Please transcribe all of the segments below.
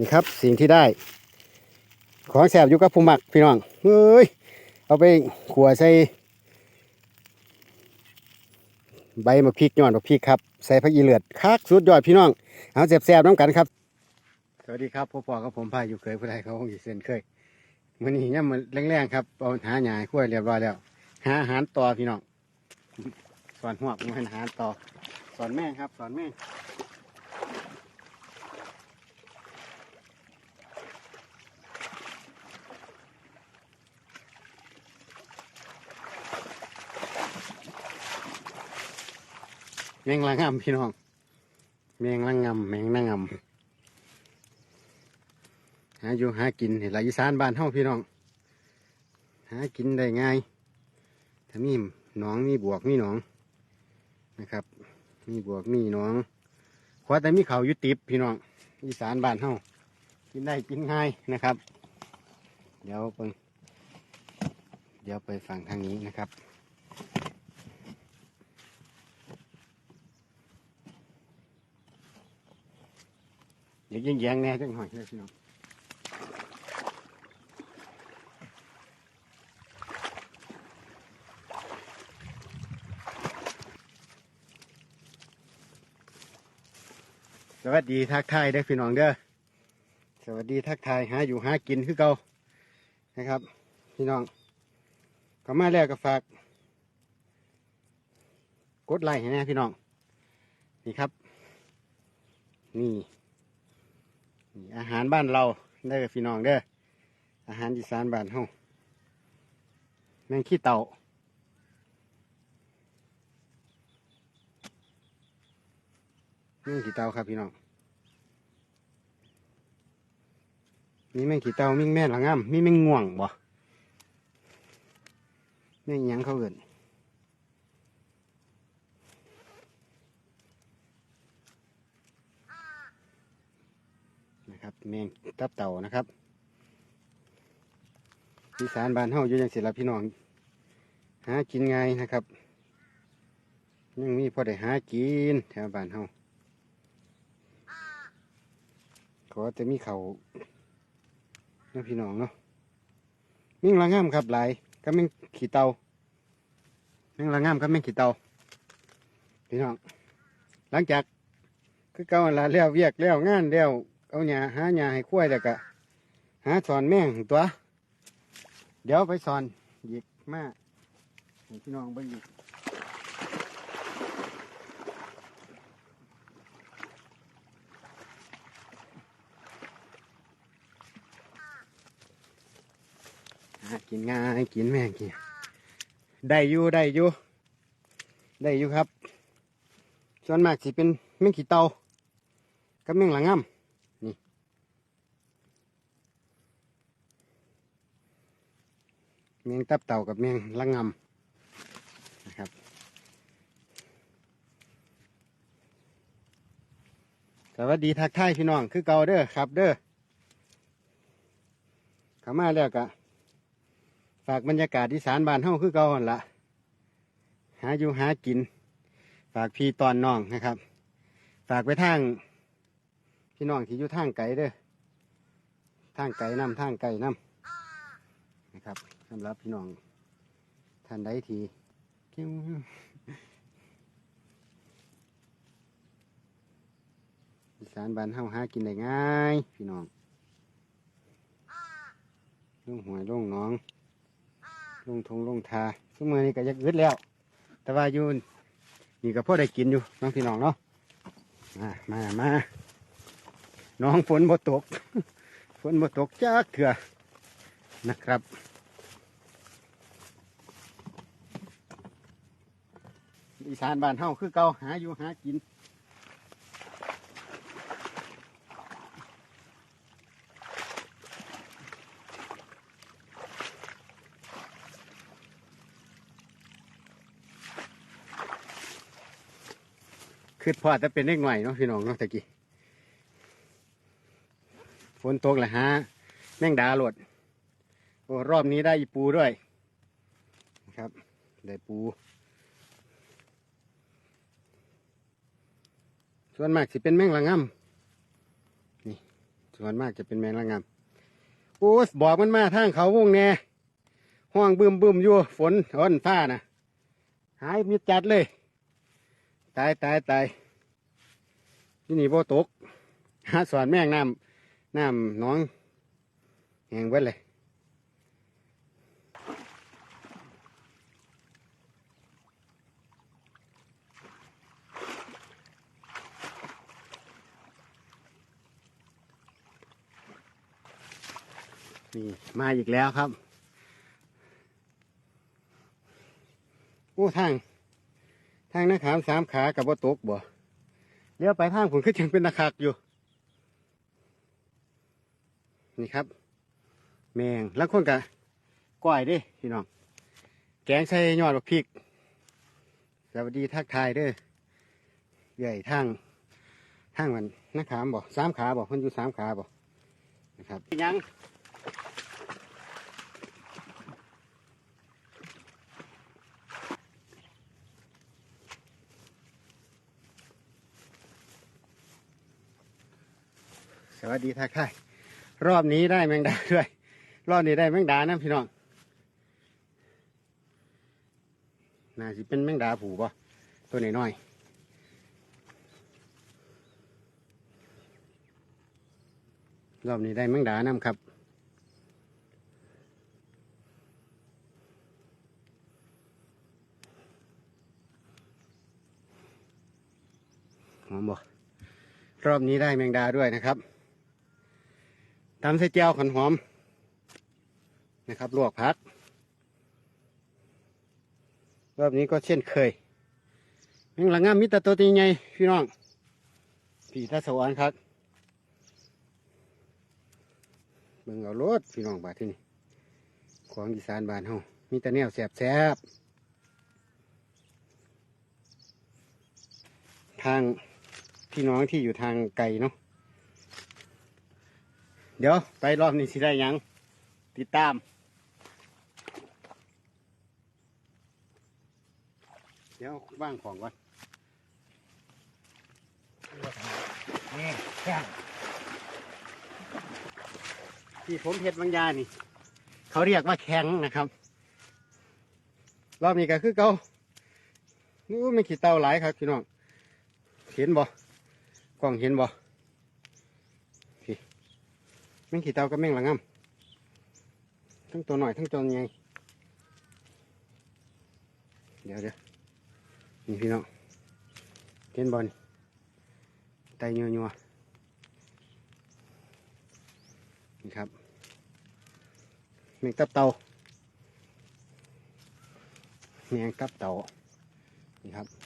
นี่ครับสิ่งที่ได้ ของแสบอยู่กับผู้หมักพี่น้องเฮ้ยเอาไปขัวใส่ใบมะพริกยอดมะพริกครับใส่ผักอีเลือดคักสุดยอดพี่น้องเอาแสบๆน้ำกันครับ สวัสดีครับพ่อปอกับผมพายอยู่เคยผู้ใดเขาคงอีเส้นเคยมื่อนี้เนี่ยมันแรงๆครับเอาหาหยาขั้วเรียบร้อยแล้ว หาอาหารต่อพี่น้องสอนหัวมันอาหารต่อสอนแม่ครับสอนแม่ มงละงำพี่น้องแมงละงำแมงละงำหาอยู่หากินเห็นไรอีสานบ้านเฮาพี่น้อง หากินได้ง่าย ถ้ามีหนองมีบวกมีหนองนะครับ มีบวกมีหนองขอแต่มีเขายู่ติบพี่น้อง อีสานบ้านเฮากินได้กินง่ายนะครับ เดี๋ยวไปเดี๋ยวไปฝั่งทางนี้นะครับ เดี๋ยวยิงแยงแน่จังหน่อยเลยพี่น้องสวัสดีทักทายเด้พี่น้องเด้อสวัสดีทักทายหาอยู่หากินคือเก่านะครับ พี่น้องก็มาแล้วก็ฝากกดไลค์ให้แนะพี่น้อง นี่ครับ นี่ นี่อาหารบ้านเราเด้อพี่น้องเด้ออาหารอีสานบ้านเฮาแมงขี้เต่าแมงขี้เต่าครับพี่น้องมีแมงขี้เต่ามีแม่หลังอ้ำมีแมงง่วงบ่แมงยังเขาเอิน ครับ แมงตับเต่านะครับอีสานบ้านเฮาอยู่ยังสิละพี่น้อง หากินไงนะครับ ยังมีพอได้หากินแถวบ้านเฮาขอจะมีเขานาะพี่น้องเนาะมิ่งละง่ามครับหลายก็มิ่งขี่เตามิ่งละง่ามก็มิ่งขี่เตาพี่น้อง หลังจากคือเก่าละแล้วเวียกแล้วงานแล้ว เอาหญ้าหาหญ้าให้คุ้ยแล้วก็หาสอนแม่งตัว เดี๋ยวไปสอนหยิกมาให้พี่น้องเบิ่งอีกหากินง่ายกินแม่งกินได้อยู่ได้อยู่ได้อยู่ครับ ส่วนมากสิเป็นแมงขี้เตากับแมงหลังง่ำนี่ แมงตับเต่ากับแมงลังงำนะครับ สวัสดีทักทายพี่น้องคือเก่าเด้อครับ เด้อขามาแล้วกะฝากบรรยากาศที่สานบ้านเฮาคือเก่าหั่นละหาอยู่หากิน ฝากพี่ตอนน้องนะครับ ฝากไปทางพี่น้องที่อยู่ทางไกลเด้อทางไกลน้ำทางไกลน้ำนะครับ สำหรับพี่น้องท่านใดที่กิ้วอีสานบ้านเฮาหากินได้ง่าย พี่น้องลงหวยลงน้องลงทงลงทาทุกมือนี่ก็ยักอึดแล้ว แต่ว่าอยู่นี่ก็พ่อได้กินอยู่น้องพี่น้องเนาะมามามาน้องฝนบ่ตก ฝนบ่ตกจักเถื่อนะครับ สานบ้านเฮาคือเก่าหาอยู่หากิน คือพอจะเป็นเล็กหน่อยเนาะพี่น้องเนาะตะกี้ฝนตกแหละฮะแมงดาหลดโอ้รอบนี้ได้ปูด้วยนะครับ ได้ปู ส่วนมากสิเป็นแมงละง่ำนี่ ส่วนมากจะเป็นแมงละงามโอ้ยบอกมันมาทางเขาวงแน่ห้องบึมบึมอยู่ฝนอ่อนฟ้านะหายมิดจัดเลย ตายตายตายที่นี่โบตกหาสอนแมงน้ำน้ำหน้องแหงเบิดเลย นี่มาอีกแล้วครับ โอ้ทาง ทางนักขามสามขากับว่าตกบ่เลี้ยวไปทางผมก็ยังเป็นนาคักอยู่ นี่ครับ แมงแล้วคนกะก้อยด้พี่น้อง แกงใส่ยอดบักพริก สวัสดีทักทายเด้อใหญ่ทางทางมันนักขามบ่สามขาบ่มันอยู่สามขาบ่นะครับยัง สวัสดีทักทายรอบนี้ได้แมงดาด้วย รอบนี้ได้แมงดานะพี่น้องน่าสิเป็นแมงดาผูป่ะตัวน้อยๆรอบนี้ได้แมงดานํครับหอมบ่รอบนี้ได้แมงดาด้วยนะครับ ตำใส่เจียวขันหอมนะครับลวกผัก รอบนี้ก็เช่นเคยแมงละงงามมิตรตัวตีใหญ่พี่น้องพี่ทัศวรรค์ครับเบิ่งเอารถพี่น้องบาดที่นี่ของอีสานบ้านเฮามีแต่แนวแสบแสบทางพี่น้องที่อยู่ทางไกลเนาะ เดี๋ยวไปรอบนี้สิได้ยัง ติดตามเดี๋ยวว่างของก่อนนี่แข้งที่ผมเห็ดบางยานี่ เขาเรียกว่าแข็งนะครับ รอบนี้ก็คือเกานู้ไม่ขีดเตาหลายครับพี่น้องเห็นบ่กล้องเห็นบ่ แมงขี่เตากับแม่งละงำทั้งตัวหน่อยทั้งตัวใหญ่เดี๋ยวเดี๋ยวนี่พี่น้องเห็นบ่นี่ไตยัวยัวนี่ครับแมงตับเตาแมงตับเตานี่ครับ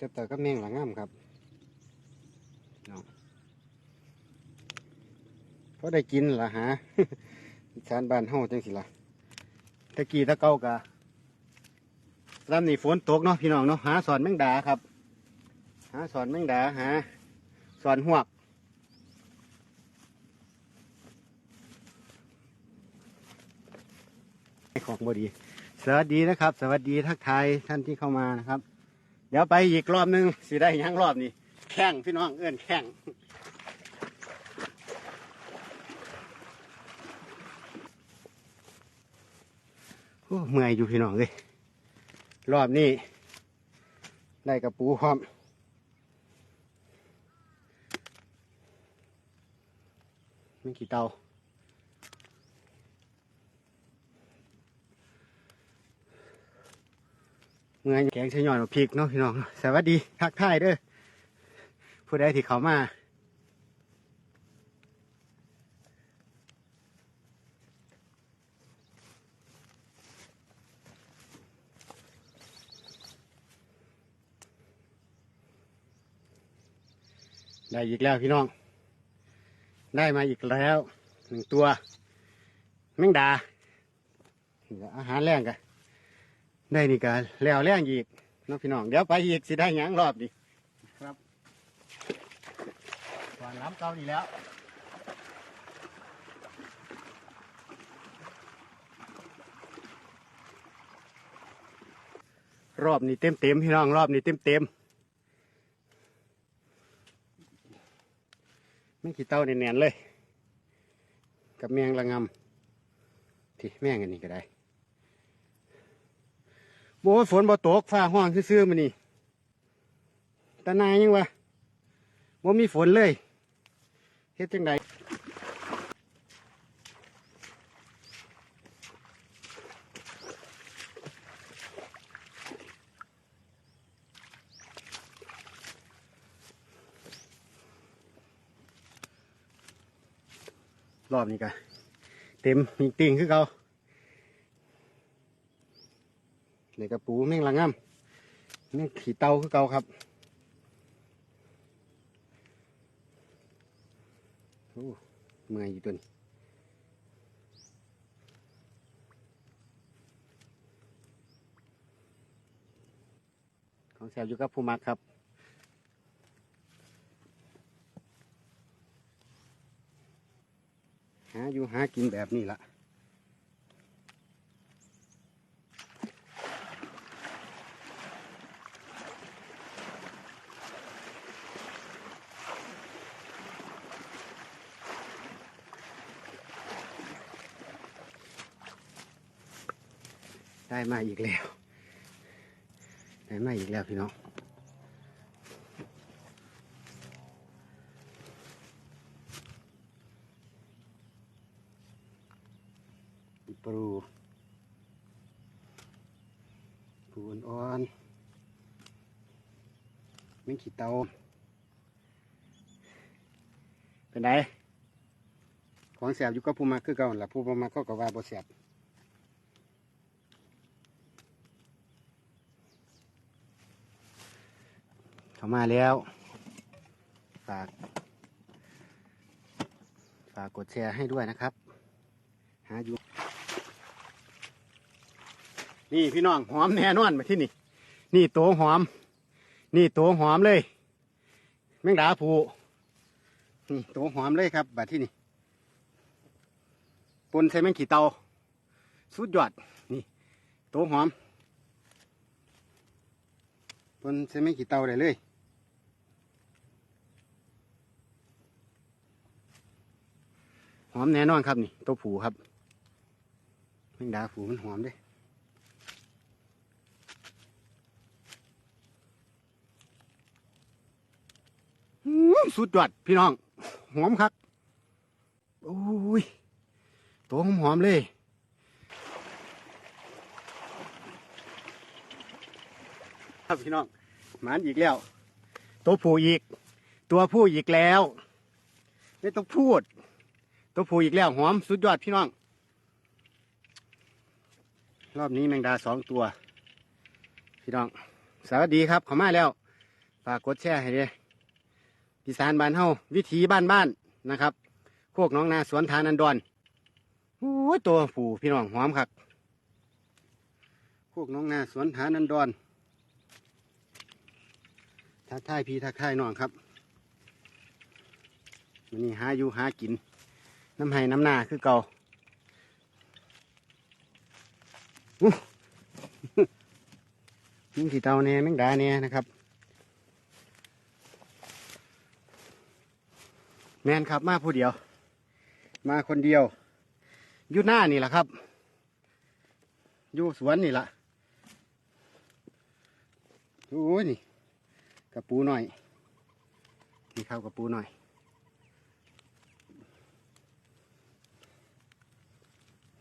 แมงเตบเตอก็แมงหลังงามครับเนาะเพราะได้กินล่ะฮะชานบ้านเฮาจังสิละตะกี้ตะเก้ากะลำนี่ฝนตกเนาะพี่น้องเนาะหาสอนแมงดาครับ หาสอนแมงดาหาสอนหวกของบดีสวัสดีนะครับ สวัสดีทักทายท่านที่เข้ามานะครับ เดี๋ยวไปอีกรอบหนึงสิได้ยังรอบนี้แข่งพี่น้องเอื้อนแข่งโอ้เมื่อยอยู่พี่น้องเลยรอบนี้ ได้กระปูพร้อมไม่กี่เตา เมื่อแกงช้หย่อนพริกเนาะพี่น้องสวัสดีทักทายเด้อผู้ใดที่เขามาได้อีกแล้วพี่น้อง ได้มาอีกแล้วหนึ่งตัวแมงดาอาหารแรงกัน ได้นี่กันแล้วแรงอีกเน้องพี่น้องเดี๋ยวไปอีกสิได้หยังรอบดิครับก่อนล้ำเก่านี่แล้วรอบนี้เต็มเต็มๆพี่น้องรอบนี้เต็มเต็มๆไม่ขี้เต้าเนียนๆเลย กับแมงละงำที่แมงอันนี้ก็ได้ โบฝนบ่ตกฟ้าห้องซื่อๆมันนี่ตาหนายยังวะบ่มีฝนเลยเฮ็ดจังไดรอบนี้กะเต็มมีติ่งคือเขาในกระปูแม่งละงำแม่งขี่เตาคือเก่าครับโอ้เมื่อยอยู่ตัวนี้ของแซวอยู่กับผู้มักครับหาอยู่หากินแบบนี้ละ มาอีกแล้วได้มาอีกแล้วพี่น้องปลูปูอ่อนๆไม่ขี้เตาเป็นไงของแสบอยู่กับผู้มาคือเก่าหั่นล่ะผู้บ่มาก็ก็ว่าบ่แสบ เข้ามาแล้ว ฝาก ฝากกดแชร์ให้ด้วยนะครับ หาอยู่ นี่พี่น้องหอมแน่นอนมาที่นี่ นี่ตัวหอม นี่ตัวหอมเลย แมงดาผูนี่ตัวหอมเลยครับบัดที่นี่ปนใส่แมงขี่เตาสุดยอด นี่ตัวหอมปนใส่แมงขี่เตาได้เลย หอมแน่นอนครับนี่ตัวผูครับแมงดาผูมันหอมด้อื้อสุดยอดพี่น้อง หอมครับโอ้ยตัวหอมหอมเลยครับพี่น้องหมานอีกแล้ว ตัวผู้อีก ตัวผู้อีกแล้ว ไม่ต้องพูด ตัวผู้อีกแล้วหอมสุดยอดพี่น้อง รอบนี้แมงดาสองตัว พี่น้อง สวัสดีครับขอมาแล้ว ฝากกดแชร์ให้ด้วยอีสานบ้านเฮาวิถีบ้านบ้านๆนะครับโคกน้องนาสวนทานันดอนโอ้ยตัวผูพี่น้องหอมครับโคกน้องนาสวนทานันดอนทักทายพี่ทักทายน้องครับวันนี้หาอยู่หากิน น้ำไห้น้ำหน้าคือเก่าอู้งสีเตาเนี่ยแมงดาเนี่ยนะครับ แมนครับมาผู้เดียว มาคนเดียวอยู่หน้านี่แหละครับอยู่สวนนี่แหละโอ้ยนี่กระปูหน่อยนี่ครับกระปูหน่อย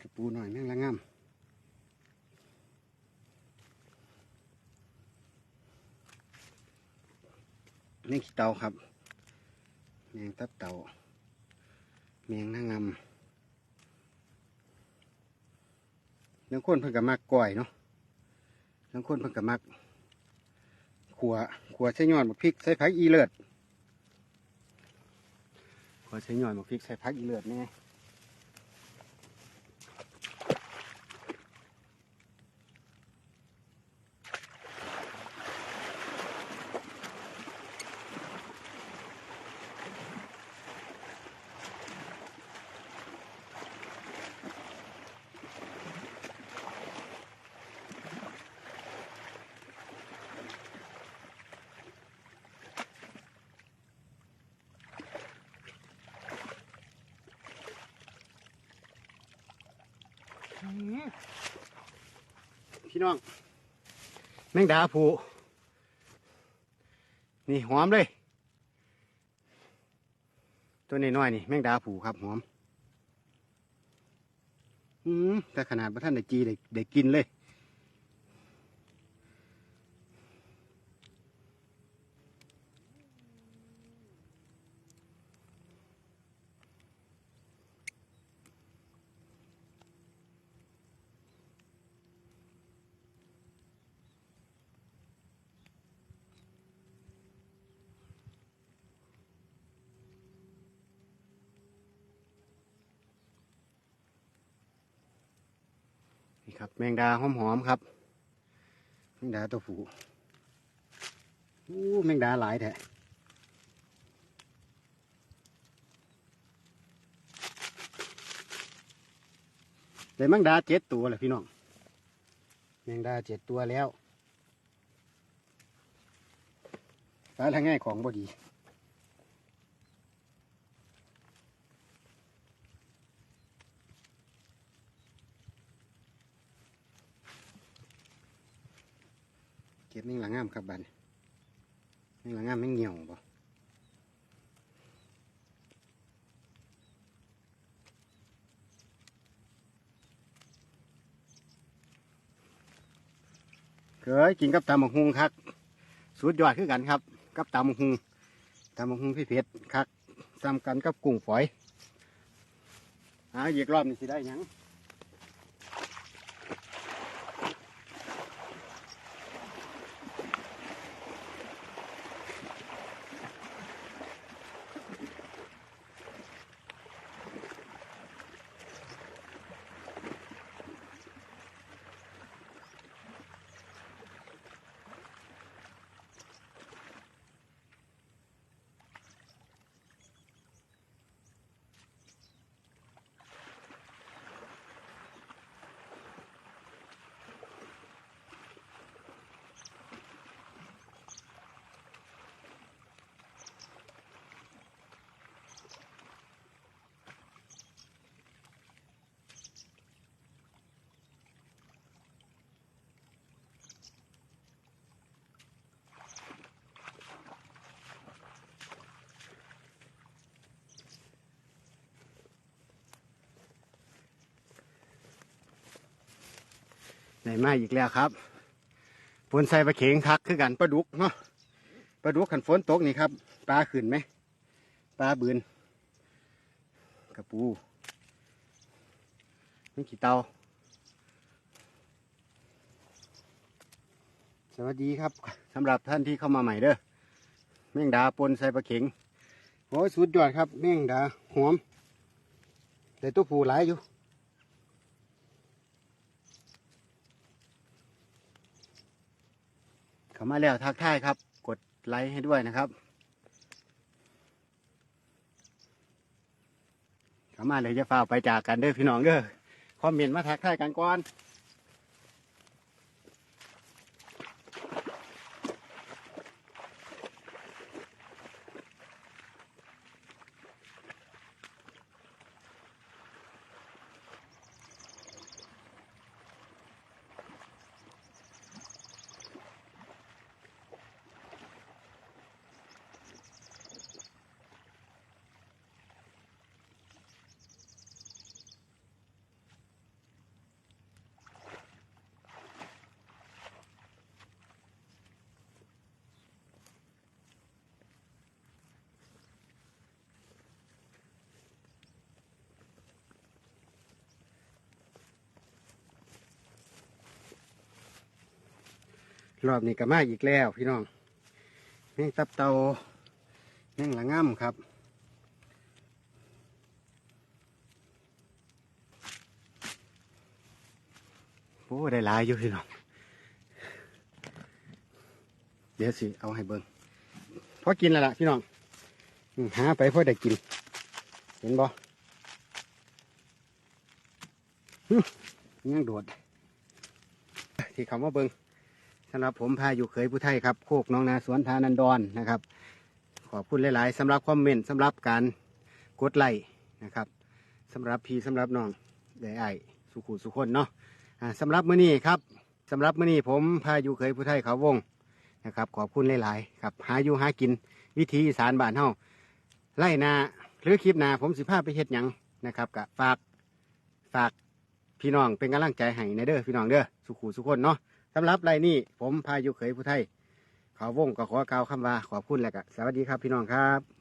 กระ ปูหน่อยแม่งละงามนี่ขี้เตาครับแมงตับเต่าแมงนางงำบางคนเพิ่นก็มักก้อยเนาะบางคนเพิ่นก็มักขัวขัวใส่ยอดบักพริกใส่ผักอีเลิศขัวใส่ยอดบักพริกใส่ผักอีเลิศแน่ พี่น้อง แมงดาผูนี่หอมเลย ตัวน้อยๆนี่แมงดาผูครับหอม อืมแต่ขนาดพระท่านได้จีได้ได้กินเลย นี่ครับ แมงดาหอมๆครับ แมงดาตัวผูอู้แมงดาหลายแท้ได้แมงดาเจ็ดตัวเลยพี่น้อง แมงดาเจ็ดตัวแล้วตายทางง่ายของบดี ก็บแมงลังามครับบันแมงลังามแมงเหี่ยวบ่เคยกินกับตำบักฮุงครับสุดยอดคือกันครับ กับตำบักฮุงตำบักฮุงพี่เพชรครับซ้ำกันกับกุ้งฝอยหาอีกรอบนี่สิได้ยัง ไหนมาอีกแล้วครับฝนใส่ปลาเข็งคักคือกันปลาดุกเนาะปลาดุกขันฝนตกนี่ครับปลาขึ้นไหมปลาบืนกระปูนี่ขี้เตาสวัสดีครับสำหรับท่านที่เข้ามาใหม่เด้อแมงดาปนใส่ปลาเข็งโอ้ยสุดยอดครับแมงดาหอมแต่ตัวผูหลายอยู่ เข้ามาแล้วทักทายครับ กดไลค์ให้ด้วยนะครับเข้ามาเลยจะฝ้าไปจากกันเด้อพี่น้องเด้อคอมเมนต์มาทักทายกันก่อน รอบนี้ก็มาอีกแล้วพี่น้องแมงตับเตาแมงละง่ำครับโอ้ได้หลายอยู่พี่น้องเดี๋ยวสิเอาให้เบิ่งพอกินแล้วล่ะพี่น้องหาไปพอได้กิน เห็นบ่ยังโดดที่คำว่าเบิ่ง สำหรับผมพาอยู่เคยผู้ไทยครับโคกน้องนาสวนทานันดอนนะครับ ขอบคุณหลาย ๆสำหรับคอมเมนต์สำหรับการกดไลค์นะครับสำหรับพี่สำหรับน้องได้ไอสุขุสุคนเนาะสำหรับมื้อนี้ครับสำหรับมื้อนี้ผมพาอยู่เคยผู้ไทยเขาวงนะครับ ขอบคุณหลาย ๆ ครับหาอยู่หากินวิธีอีสานบ้านเฮาไล่นาหรือคลิปนาผมสิพาไปเฮ็ดหยังนะครับกะฝากฝากพี่น้องเป็นกำลังใจให้ในเด้อพี่น้องเด้อสุขุสุขคนเนาะ สำหรับไล่นี้ผมพายุเขยผู้ไทยเขาวงก็ขอกล่าวคำว่าขอบคุณและก็สวัสดีครับพี่น้องครับ